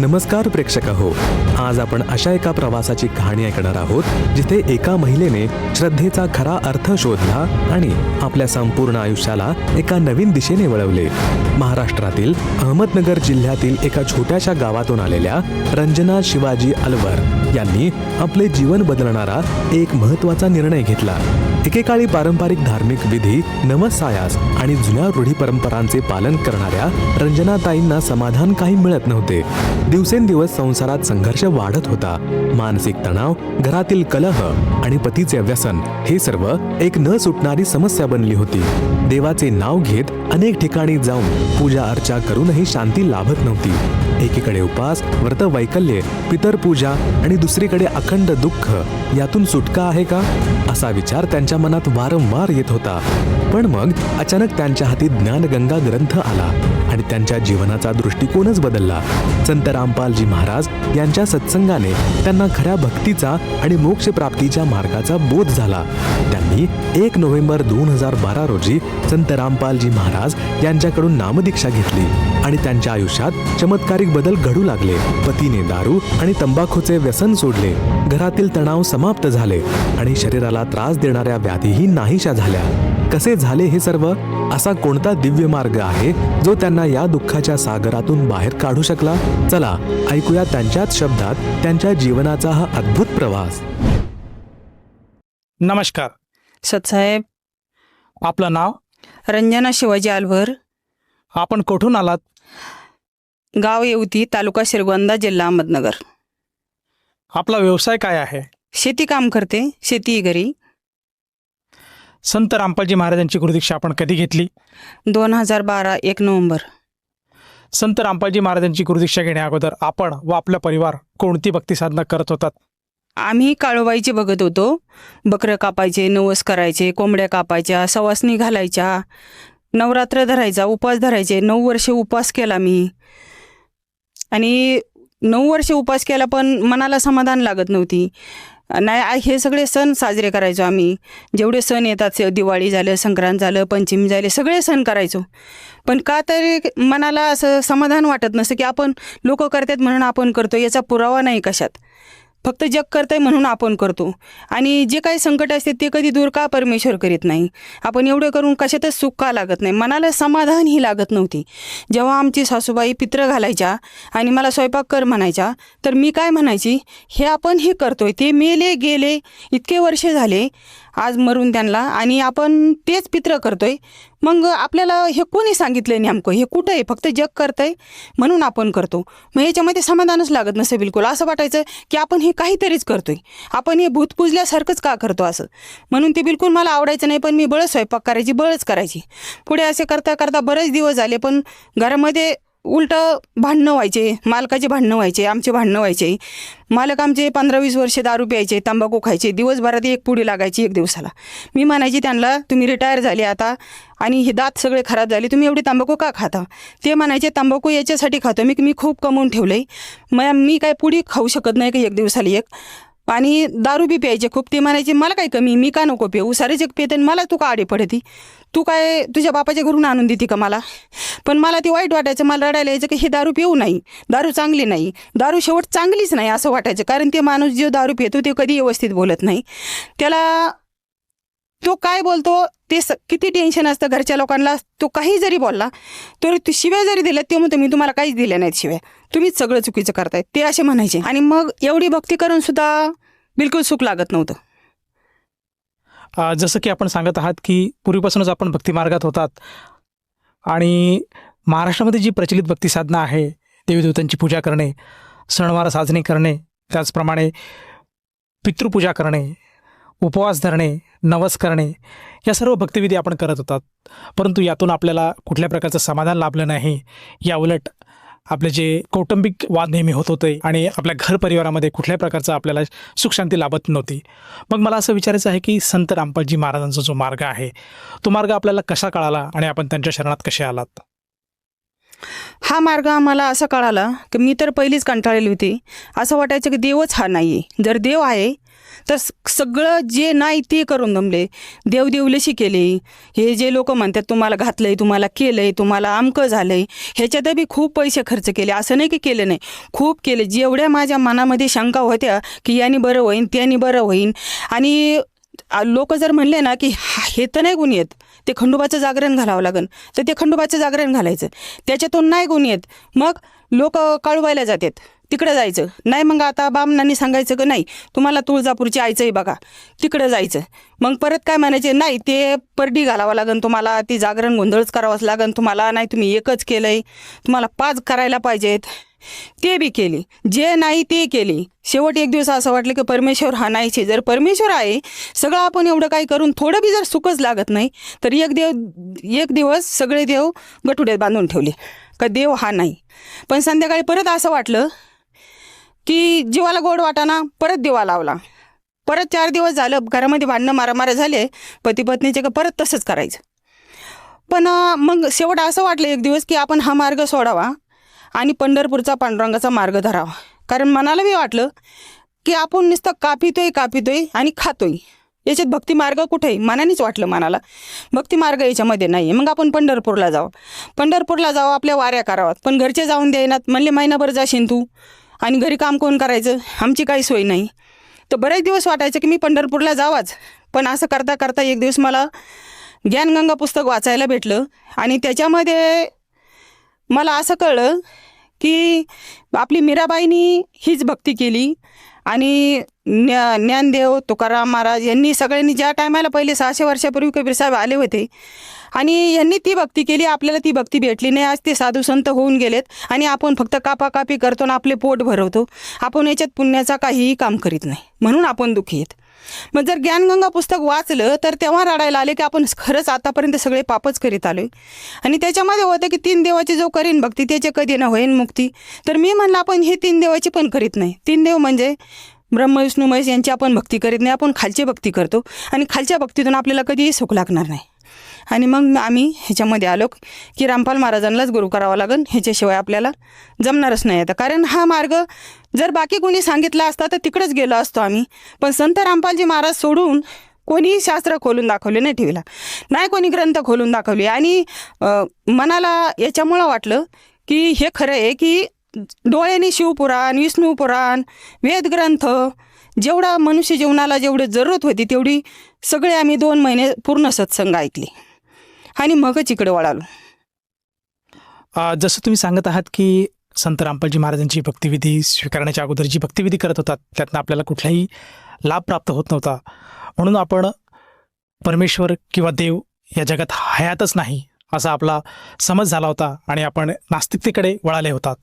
नमस्कार प्रेक्षक हो आज आपण अशा एका प्रवासाची कहाणी ऐकणार आहोत जिथे एका महिलेने श्रद्धेचा खरा अर्थ शोधला आणि आपल्या संपूर्ण आयुष्याला एका नवीन दिशेने वळवले. महाराष्ट्रातील अहमदनगर जिल्ह्यातील एका छोट्याशा गावातून आलेल्या रंजना शिवाजी अलवर यांनी आपले जीवन बदलणारा एक महत्त्वाचा निर्णय घेतला. एकेकाळी पारंपरिक धार्मिक विधी नवसायास आणि जुन्या रूढी परंपरांचे पालन करणाऱ्या रंजनाताईंना समाधान काही मिळत नव्हते. दिवसेंदिवस संसारात संघर्ष वाढत होता. मानसिक तणाव घरातील कलह आणि पतीचे व्यसन हे सर्व एक न सुटणारी समस्या बनली होती. देवाचे नाव घेत अनेक ठिकाणी जाऊन पूजा अर्चा करूनही शांती लाभत नव्हती. एकीकडे उपास व्रत वैकल्ये पितर पूजा आणि दुसरीकडे अखंड दुःख यातून सुटका आहे का? असा विचार त्यांच्या मनात वारंवार येत होता. पण मग अचानक त्यांच्या हाती ज्ञानगंगा ग्रंथ आला. आणि त्यांच्या जीवनाचा दृष्टिकोनच बदलला. संत रामपालजी महाराज यांच्या सत्संगाने त्यांना खऱ्या भक्तीचा आणि मोक्ष प्राप्तीच्या मार्गाचा बोध झाला. त्यांनी एक नोव्हेंबर दोन हजार बारा रोजी संत रामपालजी महाराज यांच्याकडून नामदीक्षा घेतली आणि त्यांच्या आयुष्यात चमत्कारिक बदल घडू लागले. पतीने दारू आणि तंबाखूचे व्यसन सोडले. घरातील तणाव समाप्त झाले आणि शरीराला त्रास देणाऱ्या व्याधीही नाहीशा झाल्या. कसे झाले हे सर्व? असा कोणता दिव्य मार्ग आहे जो त्यांना या दुःखाच्या सागरातून बाहेर काढू शकला? चला ऐकूया त्यांच्याच शब्दात त्यांच्या जीवनाचा हा अद्भुत प्रवास. नमस्कार. सतसाहेब आपलं नाव? रंजना शिवाजी अलभर आपण कुठून आलात? गाव येवती तालुका श्रीगोंदा जिल्हा अहमदनगर. आपला व्यवसाय काय आहे? शेती काम करते शेती घरी. संत रामपालजी महाराजांची गुरुदीक्षा आपण कधी घेतली? दोन हजार बारा एक नोव्हेंबर. संत रामपालजी महाराजांची गुरुदीक्षा घेण्या अगोदर आपण व आपला परिवार कोणती भक्ती साधना करत होतात? आम्ही काळूबाईचे बघत होतो. बकरं कापायचे नवस करायचे कोंबड्या कापायच्या सवासनी घालायच्या नवरात्र धरायचा उपवास धरायचे नऊ वर्षे उपवास केला मी. आणि नऊ वर्षे उपवास केला पण मनाला समाधान लागत नव्हती. नाही हे सगळे सण साजरे करायचो आम्ही. जेवढे सण येतात दिवाळी झालं संक्रांत झालं पंचमी झाले सगळे सण करायचो. पण का तरी मनाला असं समाधान वाटत नसतं की आपण लोक करतात म्हणून आपण करतो याचा पुरावा नाही कशात. फक्त जग करतंय म्हणून आपण करतो. आणि जे काही संकट असते ते कधी दूर का परमेश्वर करीत नाही. आपण एवढं करून कशातच सुख का लागत नाही. मनाला समाधान ही लागत नव्हती. जेव्हा आमची सासूबाई पित्र घालायच्या आणि मला स्वयंपाक कर म्हणायच्या तर मी काय म्हणायची? हे आपण हे करतोय. ते मेले गेले इतके वर्ष झाले. आज मरून त्यांना आणि आपण तेच पित्र करतोय. मग आपल्याला हे कोणी सांगितलं नेमकं? हे कुठं आहे? फक्त जग करतंय म्हणून आपण करतो. मग याच्यामध्ये समाधानच लागत नसे बिलकुल. असं वाटायचं की आपण हे काहीतरीच करतोय. आपण हे भूत पुजल्यासारखंच का करतो असं? म्हणून ते बिलकुल मला आवडायचं नाही पण मी बळच स्वयंपाक करायची बळच करायची. पुढे असे करता करता बरेच दिवस झाले पण घरामध्ये उलटं भांडणं व्हायचे मालकाचे भांडणं व्हायचे आमचे भांडणं व्हायचे. मालक आमचे पंधरा वीस वर्षे दारू प्यायचे तंबाखू खायचे दिवसभरात एक पुडी लागायची एक दिवसाला. मी म्हणायची त्यांना तुम्ही रिटायर झाले आता आणि हे दात सगळे खराब झाले तुम्ही एवढी तंबाखू का खाता? ते म्हणायचे तंबाखू याच्यासाठी खातो. मी मी खूप कमवून ठेवलं आहे मी काय पुडी खाऊ शकत नाही का एक दिवसाला एक? आणि दारू बी प्यायचे खूप ते म्हणायचे मला काय कमी मी का नको पिऊ? सारे जग पिते आणि मला तू का आडे पडती? तू काय तुझ्या बापाच्या घरून आणून देते का मला? पण मला ते वाईट वाटायचं मला रडायला यायचं की हे दारू पिऊ नाही. दारू चांगली नाही. दारू शेवट चांगलीच नाही असं वाटायचं. कारण ते माणूस जो दारू पितो ते कधी व्यवस्थित बोलत नाही. त्याला तो काय बोलतो ते स किती टेन्शन असतं घरच्या लोकांना तो काही जरी बोलला तरी तू शिव्या जरी दिल्या ते म्हणतो मी तुम्हाला काहीच दिल्या नाहीत शिव्या. तुम्हीच सगळं चुकीचं करताय. ते असे म्हणायचे. आणि मग एवढी भक्ती करून सुद्धा बिलकुल सुख लागत नव्हतं. जसं की आपण सांगत आहात की पूर्वीपासूनच आपण भक्ती मार्गात होतात. आणि महाराष्ट्रामध्ये जी प्रचलित भक्ती साधना आहे देवीदेवतांची पूजा करणे सणवार साजणे करणे त्याचप्रमाणे पितृपूजा करणे उपवास धरणे नवस करणे या सर्व भक्तिविधी आपण करत होतात. परंतु यातून आपल्याला कुठल्या प्रकारचं समाधान लाभलं नाही या उलट आपले जे कौटुंबिक वाद नेहमी होत होते आणि आपल्या घर परिवारामध्ये कुठल्याही प्रकारचं आपल्याला सुखशांती लाभत नव्हती. मग मला असं विचारायचं आहे की संत रामपालजी महाराजांचा जो मार्ग आहे तो मार्ग आपल्याला कसा कळाला आणि आपण त्यांच्या शरणात कसे आलात? हा मार्ग आम्हाला असा कळाला की मी तर पहिलीच कंटाळलेली होती. असं वाटायचं की देवच हा नाही जर देव आहे तर सगळं जे नाही ते करून दमले. देवदेवलशी केले. हे जे लोक म्हणतात तुम्हाला घातलंय तुम्हाला केलंय तुम्हाला अमकं झालंय ह्याच्यात बी खूप पैसे खर्च केले. असं नाही की केले नाही. खूप केले. जेवढ्या माझ्या मनामध्ये शंका होत्या की याने बरं होईन त्याने बरं होईन. आणि लोक जर म्हणले ना की हा- हे तर नाही गुण येत. ते खंडोबाचं जागरण घालावं लागेल तर ते खंडोबाचं जागरण घालायचं. त्याच्यातून नाही गुण येत. मग लोक कळवायला जातात. तिकडं जायचं. नाही मग आता बामणांनी सांगायचं का नाही तुम्हाला तुळजापूरची आईचं आहे बघा. तिकडं जायचं. मग परत काय म्हणायचे नाही ते परडी घालावं लागेल तुम्हाला ती जागरण गोंधळच करावंच लागेल तुम्हाला नाही तुम्ही एकच केलं आहे तुम्हाला पाच करायला पाहिजेत. ते बी केली. जे नाही ते केली. शेवट एक दिवस असं वाटलं की परमेश्वर हा नाहीचे जर परमेश्वर आहे सगळं आपण एवढं काही करून थोडं बी जर सुखच लागत नाही तर एक देव एक दिवस सगळे देव गठुड्यात बांधून ठेवले. का देव हा नाही. पण संध्याकाळी परत असं वाटलं की जीवाला गोड वाटाना परत दिवा लावला. परत चार दिवस झालं घरामध्ये भांडणं मारामारा झाले पती पत्नीचे का परत तसंच करायचं. पण मग शेवट असं वाटलं एक दिवस की आपण हा मार्ग सोडावा आणि पंढरपूरचा पांडुरंगाचा मार्ग धरावा. कारण मनाला मी वाटलं की आपण नुसतं कापितोय कापितोय आणि खातोय. याच्यात भक्ती मार्ग कुठे? मनानेच वाटलं मनाला. भक्ती मार्ग याच्यामध्ये नाही आहे मग आपण पंढरपूरला जावं. पंढरपूरला जावं आपल्या वाऱ्या कराव्यात. पण घरचे जाऊन द्यायनात. म्हणले महिनाभर जाशील तू. आणि घरी काम कोण करायचं? आमची काही सोय नाही. तर बरेच दिवस वाटायचं की मी पंढरपूरला जावाच. पण असं करता करता एक दिवस मला ज्ञानगंगा पुस्तक वाचायला भेटलं आणि त्याच्यामध्ये मला असं कळलं की आपली मीराबाईंनी हीच भक्ती केली. आणि ज्ञा ज्ञानदेव तुकाराम महाराज यांनी सगळ्यांनी ज्या टायमाला पहिले सहाशे वर्षापूर्वी कबीरसाहेब आले होते आणि यांनी ती भक्ती केली आपल्याला ती भक्ती भेटली नाही. आज ते साधू संत होऊन गेलेत आणि आपण फक्त कापाकापी करतो आणि आपले पोट भरवतो. आपण याच्यात पुण्याचा काहीही काम करीत नाही. म्हणून आपण दुखी आहेत. मग जर ज्ञानगंगा पुस्तक वाचलं तर तेव्हा रडायला आले की आपण खरंच आतापर्यंत सगळे पापच करीत आलोय. आणि त्याच्यामध्ये होतं की तीन देवाची जो करीन भक्ती त्याचे कधी ना होईन मुक्ती. तर मी म्हणलं आपण हे तीन देवाची पण करीत नाही. तीन देव म्हणजे ब्रह्म विष्णू महेश यांची आपण भक्ती करीत नाही आपण खालची भक्ती करतो. आणि खालच्या भक्तीतून आपल्याला कधीही सुख लागणार नाही. आणि मग आम्ही ह्याच्यामध्ये आलो की रामपाल महाराजांनाच गुरु करावा लागेल ह्याच्याशिवाय आपल्याला जमणारच नाही आता. कारण हा मार्ग जर बाकी कोणी सांगितला असता तर तिकडेच गेलो असतो आम्ही. पण संत रामपालजी महाराज सोडून कोणीही शास्त्र खोलून दाखवले नाही ठेवीला नाही कोणी ग्रंथ खोलून दाखवले. आणि मनाला याच्यामुळं वाटलं की हे खरं आहे की डोळ्याने शिवपुराण विष्णुपुराण वेदग्रंथ जेवढा मनुष्य जीवनाला जेवढी जरूरत होती तेवढी सगळे आम्ही दोन महिने पूर्ण सत्संग ऐकले. आणि मगच इकडे वळालो. जसं तुम्ही सांगत आहात की संत रामपालजी महाराजांची भक्तिविधी स्वीकारण्याच्या अगोदर जी भक्तिविधी करत होतात त्यातनं आपल्याला कुठलाही लाभ प्राप्त होत नव्हता. म्हणून आपण परमेश्वर किंवा देव या जगात हयातच नाही असा आपला समज झाला होता आणि आपण नास्तिकतेकडे वळाले होतात.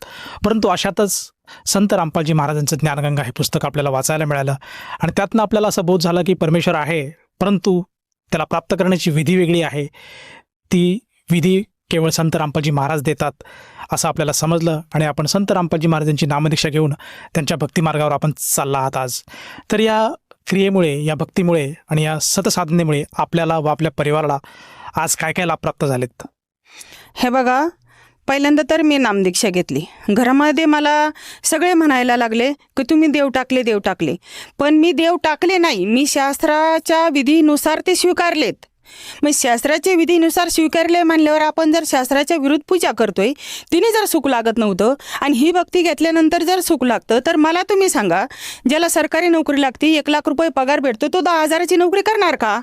परंतु अशातच संत रामपालजी महाराजांचं ज्ञानगंगा हे पुस्तक आपल्याला वाचायला मिळालं आणि त्यातनं आपल्याला असं बोध झाला की परमेश्वर आहे परंतु त्याला प्राप्त करण्याची विधी वेगळी आहे. ती विधी केवळ संत रामपालजी महाराज देतात असं आपल्याला समजलं आणि आपण संत रामपालजी महाराजांची नामदीक्षा घेऊन त्यांच्या भक्तिमार्गावर आपण चालला आहात आज. तर या क्रियेमुळे या भक्तीमुळे आणि या सतसाधनेमुळे आपल्याला व आपल्या परिवाराला आज काय काय लाभ प्राप्त झालेत? हे बघा पहिल्यांदा तर मी नामदीक्षा घेतली. घरामध्ये मला सगळे म्हणायला लागले की तुम्ही देव टाकले देव टाकले. पण मी देव टाकले नाही मी शास्त्राच्या विधीनुसार ते स्वीकारलेत. मग शास्त्राच्या विधीनुसार स्वीकारले म्हणल्यावर आपण जर शास्त्राच्या विरुद्ध पूजा करतोय तिने जर सुख लागत नव्हतं आणि ही भक्ती घेतल्यानंतर जर सुख लागतं तर मला तुम्ही सांगा ज्याला सरकारी नोकरी लागते एक लाख रुपये पगार भेटतो तो दहा हजाराची नोकरी करणार का?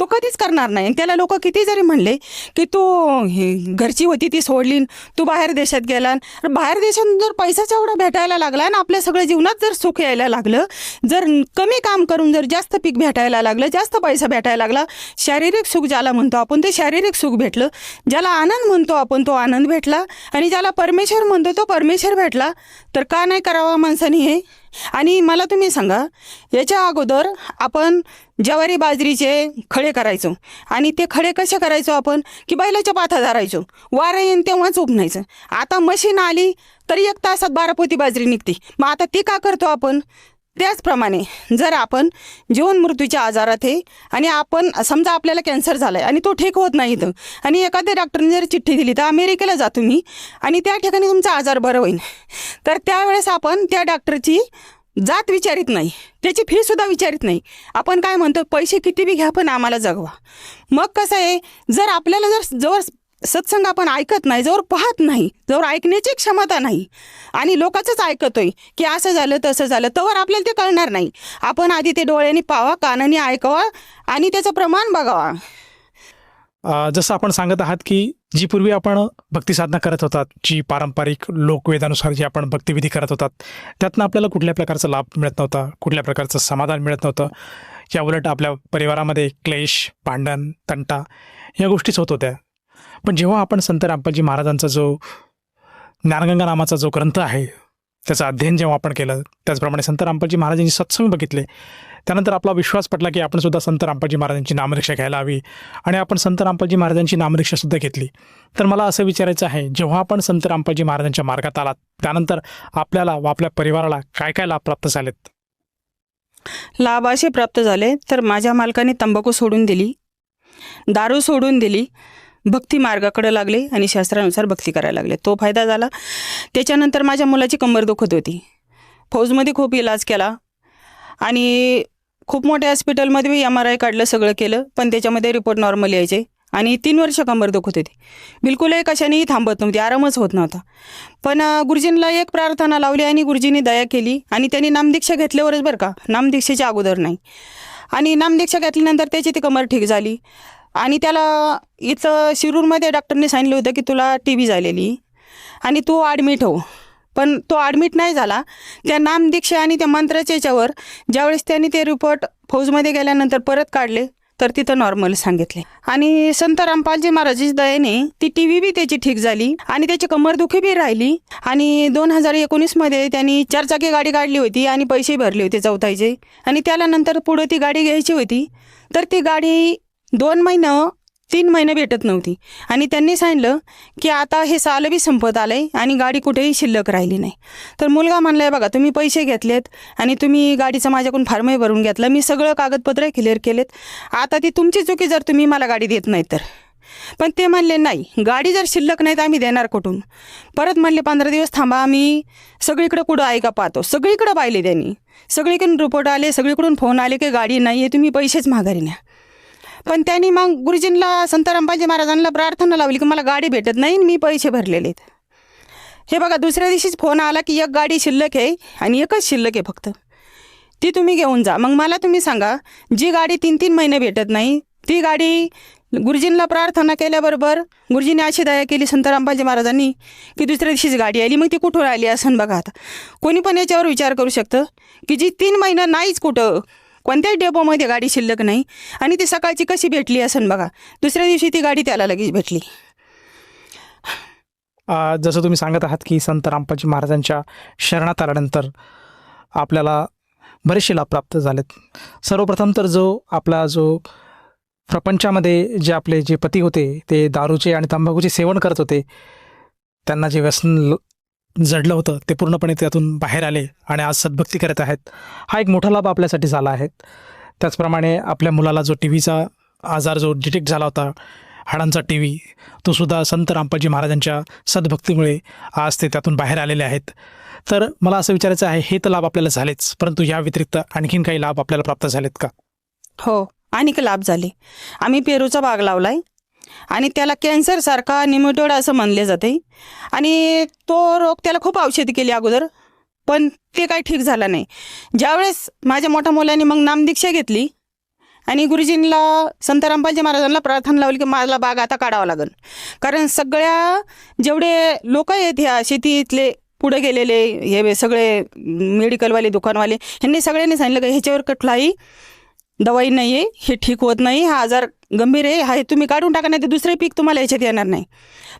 तो कधीच करणार नाही. त्याला लोक किती जरी म्हणले की तू हे, घरची होती ती सोडली तू बाहेर देशात गेला. बाहेर देशात जर पैसाच एवढा भेटायला लागला आणि आपल्या सगळ्या जीवनात जर सुख यायला लागलं जर कमी काम करून जर जास्त पीक भेटायला लागलं जास्त पैसा भेटायला लागला शारीरिक सुख ज्याला म्हणतो आपण ते शारीरिक सुख भेटलं. ज्याला आनंद म्हणतो आपण तो आनंद भेटला. आणि ज्याला परमेश्वर म्हणतो तो परमेश्वर भेटला. तर का नाही करावा माणसाने हे? आणि मला तुम्ही सांगा याच्या अगोदर आपण ज्वारी बाजरीचे खडे करायचो. आणि ते खडे कसे करायचो आपण? की बैलाच्या पाथा धरायचो. वारं येईन तेव्हाच उपणायचं आता मशीन आली तरी एक तासात बारा पोती बाजरी निघते. मग आता ती का करतो आपण? त्याचप्रमाणे जर आपण जीवन मृत्यूच्या आजारात आहे आणि आपण समजा आपल्याला कॅन्सर झाला आहे आणि तो ठीक होत नाही इथं आणि एखाद्या डॉक्टरने जर चिठ्ठी दिली तर अमेरिकेला जा तुम्ही आणि त्या ठिकाणी तुमचा आजार बरं होईल. तर त्यावेळेस आपण त्या डॉक्टरची जात विचारित नाही. त्याची फी सुद्धा विचारित नाही. आपण काय म्हणतो पैसे किती बी घ्या पण आम्हाला जगवा. मग कसं आहे जर आपल्याला जर जवळ सत्संग आपण ऐकत नाही जवळ पाहत नाही जवळ ऐकण्याची क्षमता नाही आणि लोकांचंच ऐकतोय की असं झालं तसं झालं तर आपल्याला ते कळणार नाही. आपण आधी ते डोळ्यांनी पावा कानाने ऐकावा आणि त्याचं प्रमाण बघावा. जसं आपण सांगत आहात की जी पूर्वी आपण भक्तिसाधना करत होतात जी पारंपरिक लोकवेदानुसार जी आपण भक्तिविधी करत होतात त्यातनं आपल्याला कुठल्या प्रकारचा लाभ मिळत नव्हता कुठल्या प्रकारचं समाधान मिळत नव्हतं. या उलट आपल्या परिवारामध्ये क्लेश भांडण तंटा या गोष्टीच होत होत्या. पण जेव्हा आपण संत रामपालजी महाराजांचा जो ज्ञानगंगा नामाचा जो ग्रंथ आहे त्याचं अध्ययन जेव्हा आपण केलं त्याचप्रमाणे संत रामपालजी महाराजांनी सत्संग बघितले त्यानंतर आपला विश्वास पटला की आपण सुद्धा संत रामपाजी महाराजांची नामरिक्षा घ्यायला हवी आणि आपण संत रामपाजी महाराजांची नामरिक्षा सुद्धा घेतली. तर मला असं विचारायचं आहे जेव्हा आपण संत रामपाजी महाराजांच्या मार्गात आलात त्यानंतर आपल्याला व आपल्या परिवाराला काय काय लाभ प्राप्त झालेत? लाभ असे प्राप्त झाले तर माझ्या मालकाने तंबाखू सोडून दिली दारू सोडून दिली भक्ती मार्गाकडे लागले आणि शास्त्रानुसार भक्ती करायला लागले. तो फायदा झाला. त्याच्यानंतर माझ्या मुलाची कंबर दुखत होती. फौजमध्ये खूप इलाज केला आणि खूप मोठ्या हॉस्पिटलमध्ये मी एम आर आय काढलं सगळं केलं पण त्याच्यामध्ये रिपोर्ट नॉर्मल यायचे. आणि तीन वर्ष कंबर दुखत होती. बिलकुलही कशानेही थांबत नव्हती आरामच होत नव्हता. पण गुरुजींना एक प्रार्थना लावली आणि गुरुजींनी दया केली. आणि त्यांनी नामदीक्षा घेतल्यावरच बरं का नामदीक्षेच्या अगोदर नाही. आणि नामदीक्षा घेतल्यानंतर त्याची ती कमर ठीक झाली. आणि त्याला इथं शिरूरमध्ये डॉक्टरने सांगितलं होतं की तुला टी बी झालेली. आणि तू ॲडमिट हो. पण तो ॲडमिट नाही झाला. त्या नामदीक्षा आणि त्या मंत्राच्या याच्यावर ज्यावेळेस त्यांनी ते रिपोर्ट फौजमध्ये गेल्यानंतर परत काढले तर तिथं नॉर्मल सांगितले. आणि संत रामपालजी महाराजांच्या दयेने ती टी व्ही बी त्याची ठीक झाली आणि त्याची कमरदुखी बी राहिली. आणि दोन हजार एकोणीसमध्ये त्यांनी चारचाकी गाडी काढली होती आणि पैसे भरले होते चौथाईचे. आणि त्याला नंतर पुढं ती गाडी घ्यायची होती. तर ती गाडी दोन महिनं तीन महिने भेटत नव्हती. आणि त्यांनी सांगितलं की आता हे साल बी संपत आलंय आणि गाडी कुठेही शिल्लक राहिली नाही. तर मुलगा म्हणलाय बघा तुम्ही पैसे घेतलेत आणि तुम्ही गाडीचं माझ्याकडून फार्मही भरून घेतलं. मी सगळं कागदपत्र क्लिअर केलेत. आता ती तुमची चुकी जर तुम्ही मला गाडी देत नाही तर. पण ते म्हणले नाही गाडी जर शिल्लक नाही तर आम्ही देणार कुठून? परत म्हणले पंधरा दिवस थांबा आम्ही सगळीकडं कुठं ऐका पाहतो. सगळीकडं पाहिले त्यांनी. सगळीकडून रिपोर्ट आले सगळीकडून फोन आले की गाडी नाही आहे तुम्ही पैसेच माघारी न्या. पण त्यांनी मग गुरुजींना संत महाराजांना प्रार्थना लावली की मला गाडी भेटत नाही आणि मी पैसे भरलेले आहेत. हे बघा दुसऱ्या दिवशीच फोन आला की एक गाडी शिल्लक आहे आणि एकच शिल्लक आहे फक्त. ती तुम्ही घेऊन जा. मग मला तुम्ही सांगा जी गाडी तीन तीन महिने भेटत नाही ती गाडी गुरुजींना प्रार्थना केल्याबरोबर गुरुजींनी अशी दया केली संत रामबाजी महाराजांनी की दुसऱ्या दिवशीच गाडी आली. मग ती कुठून आली असं बघा आता. कोणी पण याच्यावर विचार करू शकतं की जी तीन महिना नाहीच कुठं कोणत्याही डेपोमध्ये गाडी शिल्लक नाही. आणि ती सकाळची कशी भेटली असं बघा. दुसऱ्या दिवशी ती गाडी त्याला लगेच भेटली. जसं तुम्ही सांगत आहात की संत रामपालजी महाराजांच्या शरणात आल्यानंतर आपल्याला बरेचसे लाभ प्राप्त झालेत. सर्वप्रथम तर जो आपला जो प्रपंचामध्ये जे आपले जे पती होते ते दारूचे आणि तंबाखूचे सेवन करत होते त्यांना जे व्यसन ल- जडलं होतं ते पूर्णपणे त्यातून बाहेर आले आणि आज सद्भक्ती करत आहेत. हा एक मोठा लाभ आपल्यासाठी झाला आहे. त्याचप्रमाणे आपल्या मुलाला जो टी व्हीचा आजार जो डिटेक्ट झाला होता हाडांचा टी व्ही तोसुद्धा संत रामपाजी महाराजांच्या सद्भक्तीमुळे आज ते त्यातून बाहेर आलेले आहेत. तर मला असं विचारायचं आहे हे तर लाभ आपल्याला झालेच परंतु या व्यतिरिक्त आणखीन काही लाभ आपल्याला प्राप्त झालेत का? हो आणि लाभ झाले. आम्ही पेरूचा बाग लावलाय. आणि त्याला कॅन्सरसारखा निमोटोड असं म्हणले जाते. आणि तो रोग त्याला खूप औषधी केली अगोदर पण ते काही ठीक झालं नाही. ज्यावेळेस माझ्या मोठ्या मुलाने मग नामदीक्षा घेतली आणि गुरुजींना संत रामपालजी महाराजांना प्रार्थना लावली की मला बाग आता काढावा लागेल. कारण सगळ्या जेवढे लोक आहेत ह्या शेतीतले पुढे गेलेले हे सगळे मेडिकलवाले दुकानवाले ह्यांनी सगळ्यांनी सांगितलं की ह्याच्यावर कुठलाही दवाई नाही आहे हे ठीक होत नाही हा आजार गंभीर आहे हा तुम्ही काढून टाका नाही तर दुसरे पीक तुम्हाला याच्यात येणार नाही.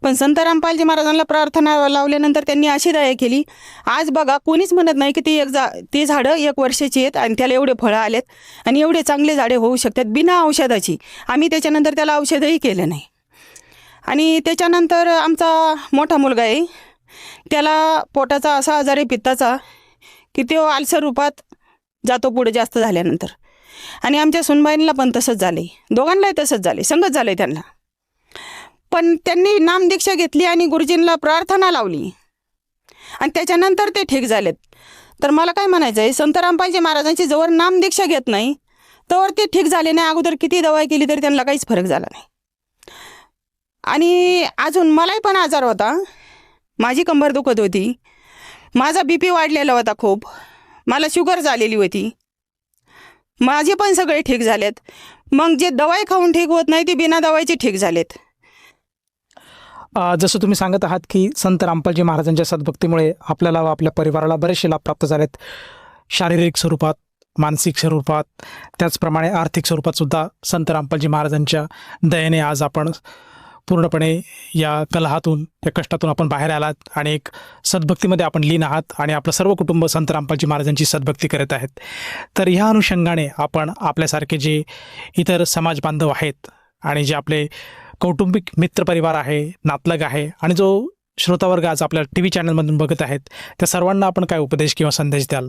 पण संत रामपालजी महाराजांना प्रार्थना लावल्यानंतर त्यांनी अशी दया केली आज बघा कोणीच म्हणत नाही की ती एक जा ती झाडं एक वर्षाची आहेत आणि त्याला एवढे फळं आलेत आणि एवढे चांगले झाडे होऊ शकतात बिना औषधाची. आम्ही त्याच्यानंतर त्याला औषधही केलं नाही. आणि त्याच्यानंतर आमचा मोठा मुलगा आहे त्याला पोटाचा असा आजार आहे पित्ताचा की तो आलसर रूपात जातो पुढे जास्त झाल्यानंतर. आणि आमच्या सुनबाईंना पण तसंच झाले दोघांनाही तसंच झाले संगत झाले त्यांना. पण त्यांनी नामदीक्षा घेतली आणि गुरुजींना प्रार्थना लावली. आणि त्याच्यानंतर ते ठीक झालेत. तर मला काय म्हणायचं आहे संतरामपांजी महाराजांची जवळ नामदीक्षा घेत नाही तर ते ठीक झाले नाही. अगोदर किती दवाई केली तरी त्यांना काहीच फरक झाला नाही. आणि अजून मलाही पण आजार होता. माझी कंबर दुखत होती. माझा बी पी वाढलेला होता खूप. मला शुगर झालेली होती. माझे पण सगळे ठीक झालेत. मग जे दवाई खाऊन ठीक होत नाही ते बिना दवाईचे ठीक झालेत. जसं तुम्ही सांगत आहात की संत रामपालजी महाराजांच्या सद्भक्तीमुळे आपल्याला व आपल्या परिवाराला बरेचसे लाभ प्राप्त झालेत. शारीरिक स्वरूपात मानसिक स्वरूपात त्याचप्रमाणे आर्थिक स्वरूपात सुद्धा संत रामपालजी महाराजांच्या दयेने आज आपण पूर्णपणे या कलहातून या कष्टातून आपण बाहेर आलात आणि एक सद्भक्तीमध्ये आपण लीन आहात आणि आपलं सर्व कुटुंब संत रामपालजी महाराजांची सद्भक्ती करत आहेत. तर ह्या अनुषंगाने आपण आपल्यासारखे जे इतर समाज बांधव आहेत आणि जे आपले कौटुंबिक मित्रपरिवार आहे नातलग आहे आणि जो श्रोतावर्ग आज आपल्या टी व्ही चॅनलमधून बघत आहेत त्या सर्वांना आपण काय उपदेश किंवा संदेश द्याल?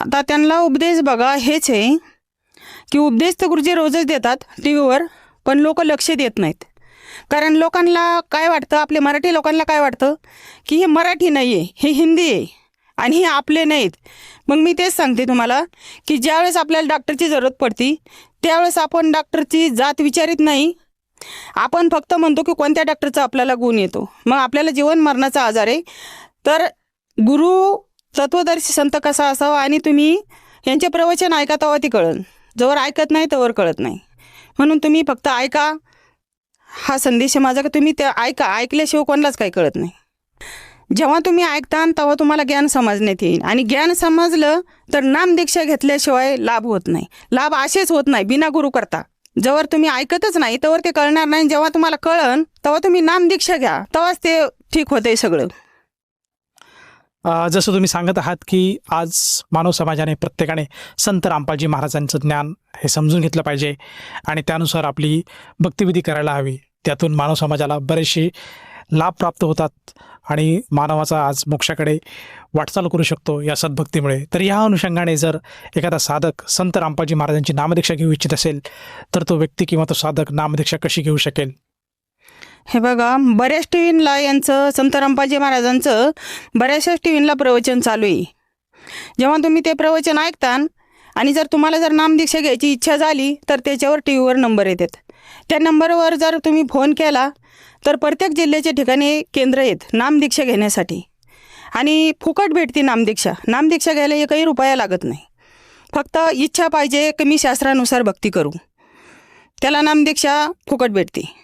आता त्यांना उपदेश बघा हेच आहे की उपदेश तर गुरुजी रोजच देतात टी व्हीवर पण लोक लक्ष देत नाहीत. कारण लोकांना काय वाटतं? आपले मराठी लोकांना काय वाटतं? की हे मराठी नाही आहे हे हिंदी आहे आणि हे आपले नाहीत. मग मी तेच सांगते तुम्हाला की ज्यावेळेस आपल्याला डॉक्टरची जरूरत पडती त्यावेळेस आपण डॉक्टरची जात विचारित नाही. आपण फक्त म्हणतो की कोणत्या डॉक्टरचा आपल्याला गुण येतो? मग आपल्याला जीवन मरणाचा आजार आहे. तर गुरु तत्वदर्शी संत कसा असावा आणि तुम्ही यांचे प्रवचन ऐका तेव्हा ती कळन. जवळ ऐकत नाही तवर कळत नाही. म्हणून तुम्ही फक्त ऐका. हा संदेश आहे माझा का तुम्ही ते ऐका. ऐकल्याशिवाय कोणालाच काही कळत नाही. जेव्हा तुम्ही ऐकता तेव्हा तुम्हाला ज्ञान समजण्यात येईल. आणि ज्ञान समजलं तर नामदीक्षा घेतल्याशिवाय लाभ होत नाही. लाभ असेच होत नाही. बिना गुरु करता. जवळ तुम्ही ऐकतच नाही तवर ते कळणार नाही. जेव्हा तुम्हाला कळन तेव्हा तुम्ही नामदीक्षा घ्या. तेव्हाच ते ठीक होते सगळं. जसं तुम्ही सांगत आहात की आज मानव समाजाने प्रत्येकाने संत रामपालजी महाराजांचं ज्ञान हे समजून घेतलं पाहिजे आणि त्यानुसार आपली भक्तिविधी करायला हवी. त्यातून मानव समाजाला बरेचसे लाभ प्राप्त होतात आणि मानवाचा आज मोक्षाकडे वाटचाल करू शकतो या सद्भक्तीमुळे. तर ह्या अनुषंगाने जर एखादा साधक संत रामपालजी महाराजांची नामदीक्षा घेऊ इच्छित असेल तर तो व्यक्ती किंवा तो साधक नामदीक्षा कशी घेऊ शकेल? हे बघा बऱ्याच टी व्हीला यांचं संत रंपाजी महाराजांचं बऱ्याचशाच टी व्हीला प्रवचन चालू आहे. जेव्हा तुम्ही ते प्रवचन ऐकता आणि जर तुम्हाला जर नामदीक्षा घ्यायची इच्छा झाली तर त्याच्यावर टी व्हीवर नंबर येतात. त्या नंबरवर जर तुम्ही फोन केला तर प्रत्येक जिल्ह्याच्या ठिकाणी केंद्र आहेत नामदीक्षा घेण्यासाठी. आणि फुकट भेटते नामदीक्षा नामदीक्षा घ्यायला एकही रुपया लागत नाही. फक्त इच्छा पाहिजे की मी शास्त्रानुसार भक्ती करू. त्याला नामदीक्षा फुकट भेटते.